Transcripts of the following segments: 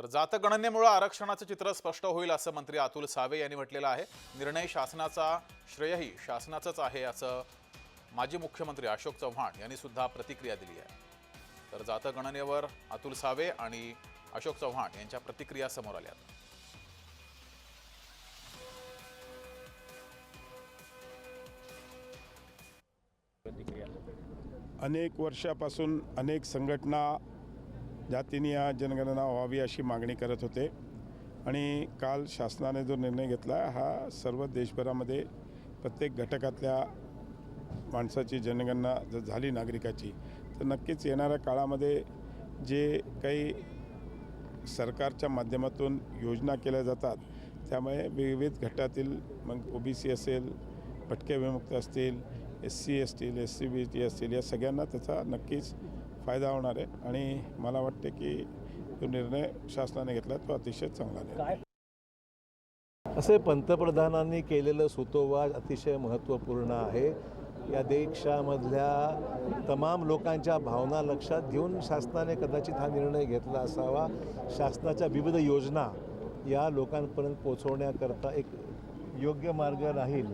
तर जातगणनेमुळे आरक्षणाचं चित्र स्पष्ट होईल असं मंत्री अतुल सावे यांनी म्हटलेलं आहे. निर्णय शासनाचा श्रेयही शासनाचंच आहे असं माजी मुख्यमंत्री अशोक चव्हाण यांनी सुद्धा प्रतिक्रिया दिली आहे. तर जातगणनेवर अतुल सावे आणि अशोक चव्हाण यांच्या प्रतिक्रिया समोर आल्या. अनेक वर्षापासून अनेक संघटना जातीने या जनगणना व्हावी अशी मागणी करत होते. आणि काल शासनाने जो निर्णय घेतला हा सर्व देशभरामध्ये प्रत्येक घटकातल्या माणसाची जनगणना जर झाली नागरिकाची तर नक्कीच येणाऱ्या काळामध्ये जे काही सरकारच्या माध्यमातून योजना केल्या जातात त्यामुळे विविध घटातील मग ओ बी सी असेल भटके विमुक्त असतील एस सी असतील एस सी बी टी असतील या सगळ्यांना त्याचा नक्कीच फायदा होणार आहे आणि मला वाटते की जो निर्णय शासनाने घेतला तो अतिशय चांगला निर्णय आहे. असे पंतप्रधानांनी केलेलं सुतोवाच अतिशय महत्त्वपूर्ण आहे. या देशामधल्या तमाम लोकांच्या भावना लक्षात घेऊन शासनाने कदाचित हा निर्णय घेतला असावा. शासनाच्या विविध योजना या लोकांपर्यंत पोचवण्याकरता एक योग्य मार्ग राहील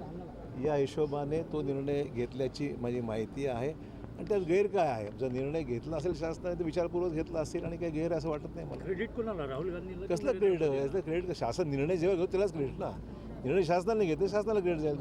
या हिशोबाने तो निर्णय घेतल्याची माझी माहिती आहे. आणि त्यात गैर काय आहे? जर निर्णय घेतला असेल शासनाने तर विचारपूर्वक घेतला असेल आणि काही गैर असं वाटत नाही मला. क्रेडिट कोणाला? राहुल गांधीला कसलं क्रेडिट याचं क्रेडिट शासन निर्णय जेव्हा घेऊ त्यालाच क्रेडिट ना. निर्णय शासनाने घेते शासनाला क्रेडिट जाईल